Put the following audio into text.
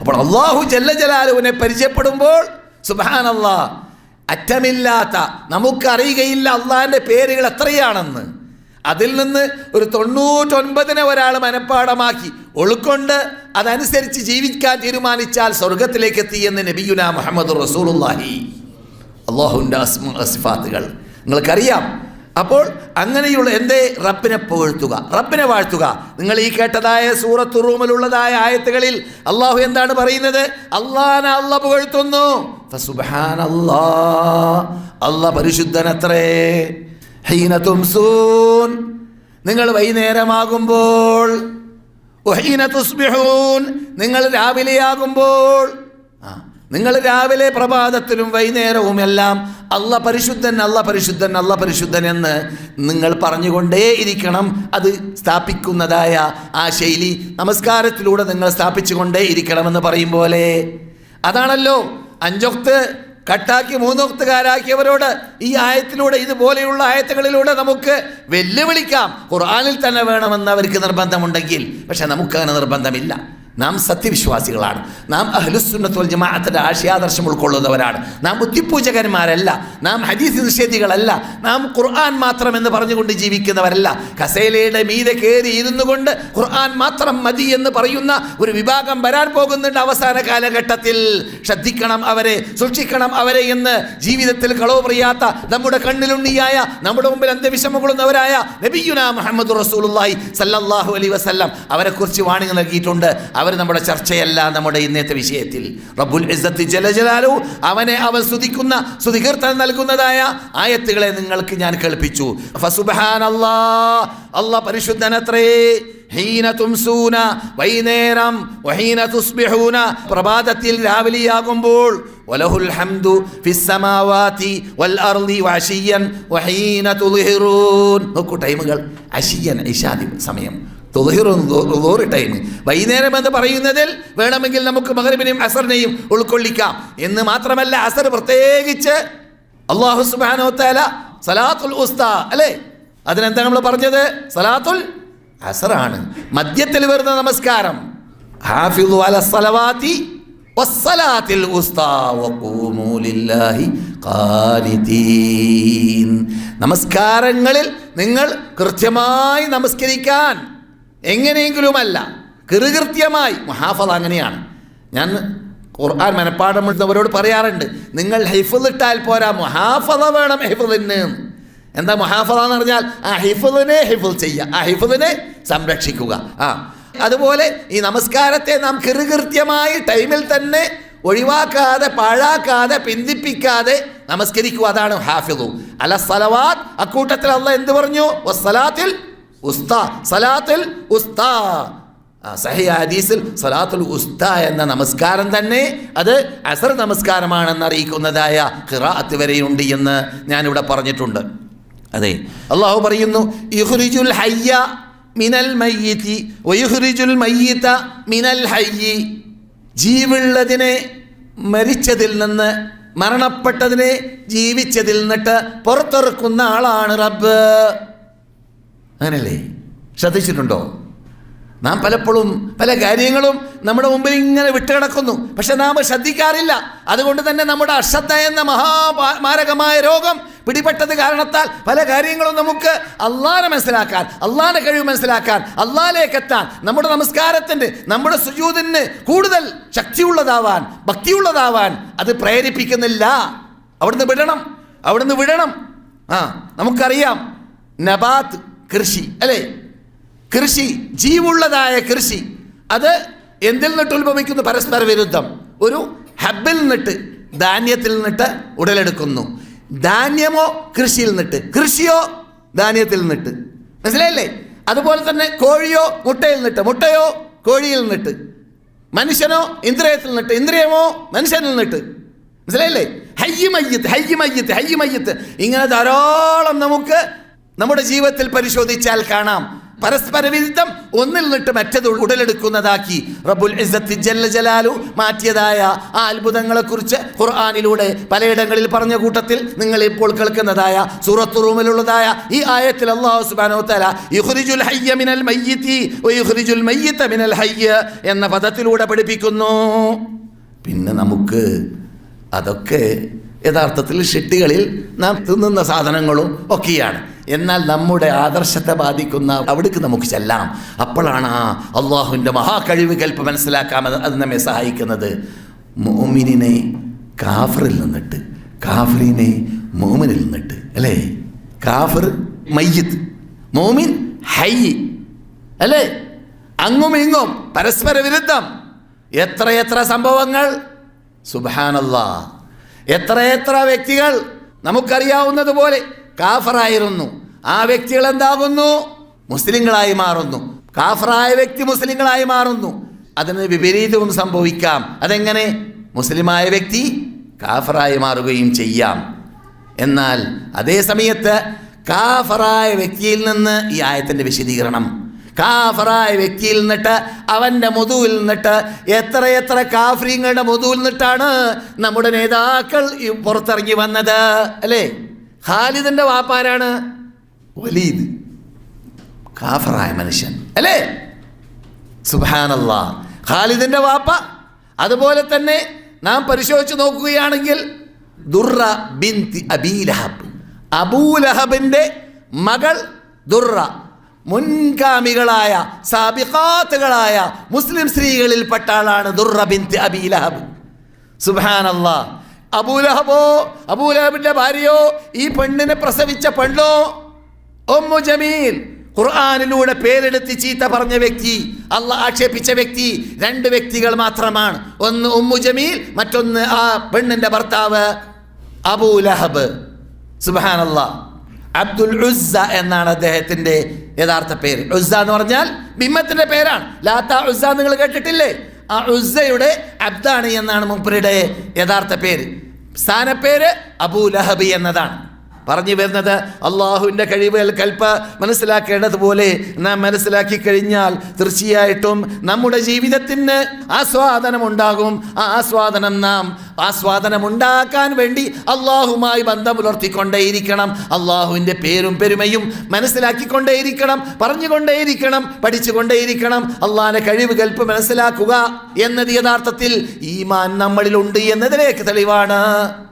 അപ്പോൾ അള്ളാഹു ജല്ല ജലാലുവിനെ പരിചയപ്പെടുമ്പോൾ സുബാനല്ലാ അറ്റമില്ലാത്ത നമുക്കറിയുകയില്ല അള്ളാഹിന്റെ പേരുകൾ എത്രയാണെന്ന്. അതിൽ നിന്ന് ഒരു തൊണ്ണൂറ്റൊൻപതിനെ ഒരാൾ മനഃപ്പാടമാക്കി ഉൾക്കൊണ്ട് അതനുസരിച്ച് ജീവിക്കാൻ തീരുമാനിച്ചാൽ സ്വർഗത്തിലേക്ക് എത്തിയെന്ന് നബിയുന മുഹമ്മദ് റസൂലുള്ളാഹി. അള്ളാഹുവിന്റെ അസിഫാത്തുകൾ. നിങ്ങൾക്കറിയാം അപ്പോൾ അങ്ങനെയുള്ള എന്തേ? റബ്ബിനെ പുകഴ്ത്തുക റബ്ബിനെ വാഴ്ത്തുക. നിങ്ങൾ ഈ കേട്ടതായ സൂറത്ത് റൂമിലുള്ളതായ ആയത്തുകളിൽ അള്ളാഹു എന്താണ് പറയുന്നത്? അള്ളാഹനെ അല്ല പുകഴ്ത്തുന്നു. അല്ലാ പരിശുദ്ധനത്രേ. ഹീന നിങ്ങൾ വൈകുന്നേരമാകുമ്പോൾ നിങ്ങൾ രാവിലെയാകുമ്പോൾ നിങ്ങൾ രാവിലെ പ്രഭാതത്തിലും വൈകുന്നേരവും എല്ലാം അല്ല പരിശുദ്ധൻ അല്ല പരിശുദ്ധൻ അല്ല പരിശുദ്ധൻ എന്ന് നിങ്ങൾ പറഞ്ഞുകൊണ്ടേ ഇരിക്കണം. അത് സ്ഥാപിക്കുന്നതായ ആ ശൈലി നമസ്കാരത്തിലൂടെ നിങ്ങൾ സ്ഥാപിച്ചുകൊണ്ടേ ഇരിക്കണമെന്ന് പറയും പോലെ. അതാണല്ലോ അഞ്ചൊക്ത് കട്ടാക്കി മൂന്നൊക്തുകാരാക്കിയവരോട് ഈ ആയത്തിലൂടെ ഇതുപോലെയുള്ള ആയത്തുകളിലൂടെ നമുക്ക് വെല്ലുവിളിക്കാം. ഖുർആാനിൽ തന്നെ വേണമെന്ന് അവർക്ക് നിർബന്ധമുണ്ടെങ്കിൽ പക്ഷെ നമുക്കങ്ങനെ നിർബന്ധമില്ല. നാം സത്യവിശ്വാസികളാണ്. നാം അഹ്ലുസുന്നത്തുൽ ജമാഅത്തിന്റെ ആശയാദർശം ഉൾക്കൊള്ളുന്നവരാണ്. നാം ബുദ്ധിപൂജകന്മാരല്ല. നാം ഹദീസ് നിഷേധികളല്ല. നാം ഖുർആൻ മാത്രം എന്ന് പറഞ്ഞുകൊണ്ട് ജീവിക്കുന്നവരല്ല. കസേലയുടെ മീതെ കയറി ഇരുന്നു കൊണ്ട് ഖുർആൻ മാത്രം മതി എന്ന് പറയുന്ന ഒരു വിഭാഗം വരാൻ പോകുന്നുണ്ട് അവസാന കാലഘട്ടത്തിൽ. ശ്രദ്ധിക്കണം അവരെ സൂക്ഷിക്കണം അവരെ എന്ന് ജീവിതത്തിൽ കളവ് പറയാത്ത നമ്മുടെ കണ്ണിലുണ്ണിയായ നമ്മുടെ മുമ്പിൽ അന്ത്യവിഷമ കൊള്ളുന്നവരായ നബിയുന മുഹമ്മദ് റസൂലുള്ളാഹി സല്ലല്ലാഹു അലൈഹി വസല്ലം അവരെക്കുറിച്ച് വാണിംഗ് നൽകിയിട്ടുണ്ട്. അവർ നമ്മുടെ ചർച്ചയല്ല നമ്മുടെ ഇന്നത്തെ വിഷയത്തിൽ. റബ്ബുൽ ഇസ്സത്തി ജലജലാലു അവനെ അവൻ സ്തുതിക്കുന്ന സ്തുതികീർത്തനം നൽകുന്നതായ ആയത്തുകളെ നിങ്ങൾക്ക് ഞാൻ കേൾപ്പിച്ചു. ഫസുബ്ഹാനല്ലാ അല്ലാ പരിശുദ്ധനത്രേ ഹീന തുംസൂന വൈകുന്നേരം വഹീന തുസ്ബിഹൂന പ്രഭാതത്തിൽ രാവിലെയാകുമ്പോൾ വലഹുൽ ഹംദു ഫിസ്സമാവാതി വൽ അർളി വഅശിയൻ വഹീന തുളിഹിറൂൻ നോക്കൂ ടൈമുകൾ. അശിയൻ ഇശാദി സമയം. തുളിഹിറൂൻ ടൈം വൈകുന്നേരം എന്ന് പറയുന്നതിൽ വേണമെങ്കിൽ നമുക്ക് മകരബിനെയും അസറിനെയും ഉൾക്കൊള്ളിക്കാം. എന്ന് മാത്രമല്ല അസർ പ്രത്യേകിച്ച് അള്ളാഹു സുബ്ഹാനഹു തആല സലാത്തുൽ ഉസ്ത അല്ലേ? അതിനെന്താ നമ്മൾ പറഞ്ഞത്? സലാത്തുൽ അസറാണ്. മദ്യത്തിൽ വരുന്ന നമസ്കാരം. അല നമസ്കാരങ്ങളിൽ നിങ്ങൾ കൃത്യമായി നമസ്കരിക്കാൻ എങ്ങനെയെങ്കിലുമല്ല. കൃകൃത്യമായി. മഹാഫൽ അങ്ങനെയാണ്. ഞാൻ ഖുർആൻ മനപ്പാഠം എഴുതുന്നവരോട് പറയാറുണ്ട്. നിങ്ങൾ ഹൈഫുൽ ഇട്ടാൽ പോരാ മുഹാഫല വേണം ഹൈഫുലിന് എന്താ മുഹാഫല എന്ന് പറഞ്ഞാൽ ആ ഹിഫുലിനെ ഹിഫുൽ ചെയ്യുക ആ ഹിഫുലിനെ സംരക്ഷിക്കുക. ആ. അതുപോലെ ഈ നമസ്കാരത്തെ നാം കൃകൃത്യമായി ടൈമിൽ തന്നെ ഒഴിവാക്കാതെ പാഴാക്കാതെ പിന്തിപ്പിക്കാതെ നമസ്കരിക്കുക. അതാണ് ഹാഫിദു. അല സലവാത്ത് അക്കൂട്ടത്തിൽ അല്ല എന്ത് പറഞ്ഞു? വസ്സലാത്തിൽ ഉസ്താ സലാത്തിൽ ഉസ്താ. ഹദീസിൽ സലാത്തുൽ ഉസ്ത എന്ന നമസ്കാരം തന്നെ അത് അസർ നമസ്കാരമാണെന്ന് അറിയിക്കുന്നതായ ഖിറാഅത്ത് വരെയുണ്ട് എന്ന് ഞാനിവിടെ പറഞ്ഞിട്ടുണ്ട്. അതെ അള്ളാഹു പറയുന്നു യുഹ്രിജുൽ ഹയ്യ മിനൽ മയ്യിത്തി മയ്യിത്ത മിനൽ ഹയ്യി. ജീവുള്ളതിനെ മരിച്ചതിൽ നിന്ന് മരണപ്പെട്ടതിനെ ജീവിച്ചതിൽ നിന്നിട്ട് പുറത്തിറക്കുന്ന ആളാണ് റബ്ബ്. അങ്ങനല്ലേ? ശ്രദ്ധിച്ചിട്ടുണ്ടോ? നാം പലപ്പോഴും പല കാര്യങ്ങളും നമ്മുടെ മുമ്പിൽ ഇങ്ങനെ വിട്ടുകിടക്കുന്നു. പക്ഷെ നാം ശ്രദ്ധിക്കാറില്ല. അതുകൊണ്ട് തന്നെ നമ്മുടെ അശ്രദ്ധ എന്ന മഹാമാരകമായ രോഗം പിടിപെട്ടത് കാരണത്താൽ പല കാര്യങ്ങളും നമുക്ക് അള്ളാനെ മനസ്സിലാക്കാൻ അള്ളാന്റെ കഴിവ് മനസ്സിലാക്കാൻ അള്ളാലേക്ക് എത്താൻ നമ്മുടെ നമസ്കാരത്തിന് നമ്മുടെ സുജൂതിന് കൂടുതൽ ശക്തിയുള്ളതാവാൻ ഭക്തിയുള്ളതാവാൻ അത് പ്രേരിപ്പിക്കുന്നില്ല. അവിടുന്ന് വിടണം. അവിടുന്ന് വിടണം. ആ നമുക്കറിയാം. നബാത്ത് കൃഷി അല്ലേ? കൃഷി ജീവുള്ളതായ കൃഷി. അത് എന്തിൽ നിന്നിട്ട് ഉത്ഭവിക്കുന്നു? പരസ്പര വിരുദ്ധം. ഒരു ഹബിൽ നിന്നിട്ട് ധാന്യത്തിൽ നിന്നിട്ട് ഉടലെടുക്കുന്നു. ധാന്യമോ കൃഷിയിൽ നിന്നിട്ട് കൃഷിയോ ധാന്യത്തിൽ നിന്നിട്ട്. മനസ്സിലായില്ലേ? അതുപോലെ തന്നെ കോഴിയോ മുട്ടയിൽ നിന്നിട്ട് മുട്ടയോ കോഴിയിൽ നിന്നിട്ട് മനുഷ്യനോ ഇന്ദ്രിയത്തിൽ നിന്നിട്ട് ഇന്ദ്രിയമോ മനുഷ്യനിൽ നിന്നിട്ട്. മനസ്സിലായില്ലേ? ഹയ്യ മയ്യത്ത് ഹയ്യ മയ്യത്ത് ഹയ്യ മയ്യത്ത്. ഇങ്ങനെ ധാരാളം നമുക്ക് നമ്മുടെ ജീവിതത്തിൽ പരിശോധിച്ചാൽ കാണാം. പരസ്പര വിരുദ്ധം ഒന്നിൽ നിന്നിട്ട് മറ്റത് ഉടലെടുക്കുന്നതാക്കി റബുൽ ഇസ്സത്ത് ജല്ല ജലാലു മാറ്റിയതായ ആ അത്ഭുതങ്ങളെ കുറിച്ച് ഖുർആാനിലൂടെ പലയിടങ്ങളിൽ പറഞ്ഞ കൂട്ടത്തിൽ നിങ്ങൾ ഇപ്പോൾ കേൾക്കുന്നതായ സൂറത്ത് റൂമിലുള്ളതായ ഈ ആയത്തിൽ അള്ളാഹു ഹയ്യ മിനൽ മിനൽ ഹയ്യ എന്ന പദത്തിലൂടെ പഠിപ്പിക്കുന്നു. പിന്നെ നമുക്ക് അതൊക്കെ യഥാർത്ഥത്തിൽ ഷെട്ടികളിൽ നാം തിന്നുന്ന സാധനങ്ങളും ഒക്കെയാണ്. എന്നാൽ നമ്മുടെ ആദർശത്തെ ബാധിക്കുന്ന അവിടേക്ക് നമുക്ക് ചെല്ലാം. അപ്പോഴാണ് ആ അള്ളാഹുവിന്റെ മഹാകഴിവ് കൽപ്പ് മനസ്സിലാക്കാൻ അത് അത് നമ്മെ സഹായിക്കുന്നത്. മോമിനെ കാഫറിൽ നിന്നിട്ട് കാഫറിനെ മോമിനിൽ നിന്നിട്ട് അല്ലേ? കാഫർ മയ്യത്ത് മോമിൻ ഹൈ അല്ലേ? അങ്ങും ഇങ്ങും പരസ്പര വിരുദ്ധം. എത്രയെത്ര സംഭവങ്ങൾ? സുബാനല്ലാ എത്രയെത്ര വ്യക്തികൾ നമുക്കറിയാവുന്നതുപോലെ കാഫറായിരുന്നു. ആ വ്യക്തികൾ എന്താകുന്നു? മുസ്ലിങ്ങളായി മാറുന്നു. കാഫറായ വ്യക്തി മുസ്ലിങ്ങളായി മാറുന്നു. അതിന് വിപരീതവും സംഭവിക്കാം. അതെങ്ങനെ? മുസ്ലിമായ വ്യക്തി കാഫറായി മാറുകയും ചെയ്യാം. എന്നാൽ അതേ സമയത്ത് കാഫറായ വ്യക്തിയിൽ നിന്ന് ഈ ആയത്തിന്റെ വിശദീകരണം കാഫറായ വ്യക്തിയിൽ നിന്നിട്ട് അവന്റെ മുതുവിൽ നിന്നിട്ട് എത്ര എത്ര കാഫ്രീങ്ങളുടെ മുതുവിൽ നിന്നിട്ടാണ് നമ്മുടെ നേതാക്കൾ പുറത്തിറങ്ങി വന്നത് അല്ലേ? ഖാലിദിന്റെ വാപ്പാരാണ് വലീദ്. കാഫറായ മനുഷ്യൻ അല്ലേ? സുബാനല്ലാ ഖാലിദിന്റെ വാപ്പ. അതുപോലെ തന്നെ നാം പരിശോധിച്ച് നോക്കുകയാണെങ്കിൽ ദുർറ ബിൻതി അബീലഹബ്. അബൂലഹബിന്റെ മകൾ ദുർറ. മുൻഗാമികളായ സാബിഖാത്തുകളായ മുസ്ലിം സ്ത്രീകളിൽപ്പെട്ട ആളാണ് ദുർറ അബിലഹബ് സുബാനല്ലാ അബൂലഹബോ അബൂലഹബിന്റെ ഭാര്യയോ ഈ പെണ്ണിനെ പ്രസവിച്ച പെണ്ണോ? ഒമ്മു ജമീൽ ഖുർആാനിലൂടെ പേരെടുത്ത് ചീത്ത പറഞ്ഞ വ്യക്തി അല്ല ആക്ഷേപിച്ച വ്യക്തി രണ്ട് വ്യക്തികൾ മാത്രമാണ്. ഒന്ന് ഉമ്മു ജമീൽ മറ്റൊന്ന് ആ പെണ്ണിന്റെ ഭർത്താവ് അബൂലഹബ് സുബാനല്ല അബ്ദുൽ ഉസ്സ എന്നാണ് അദ്ദേഹത്തിന്റെ യഥാർത്ഥ പേര്. ഉസ്സ എന്ന് പറഞ്ഞാൽ ബിമ്മത്തിന്റെ പേരാണ്. ലാത്ത ഉസ്സ നിങ്ങൾ കേട്ടിട്ടില്ലേ? ആ ഉസ്സയുടെ അബ്ദാണി എന്നാണ് മുപ്പരുടെ യഥാർത്ഥ പേര്. സ്ഥാനപ്പേര് അബൂ ലഹബി എന്നതാണ്. പറഞ്ഞു വരുന്നത് അള്ളാഹുവിന്റെ കഴിവുകൾ കൽപ്പ മനസ്സിലാക്കേണ്ടതുപോലെ നാം മനസ്സിലാക്കി കഴിഞ്ഞാൽ തീർച്ചയായിട്ടും നമ്മുടെ ജീവിതത്തിന് ആസ്വാദനം ഉണ്ടാകും ആ ആസ്വാദനം നാം ആസ്വാദനം ഉണ്ടാക്കാൻ വേണ്ടി അള്ളാഹുമായി ബന്ധം പുലർത്തിക്കൊണ്ടേയിരിക്കണം അള്ളാഹുവിന്റെ പേരും പെരുമയും മനസ്സിലാക്കിക്കൊണ്ടേയിരിക്കണം പറഞ്ഞുകൊണ്ടേയിരിക്കണം പഠിച്ചുകൊണ്ടേയിരിക്കണം. അള്ളാഹിന്റെ കഴിവ് കൽപ്പ് മനസ്സിലാക്കുക എന്നത് യഥാർത്ഥത്തിൽ ഈമാൻ നമ്മളിലുണ്ട് എന്നതിലേക്ക് തെളിവാണ്.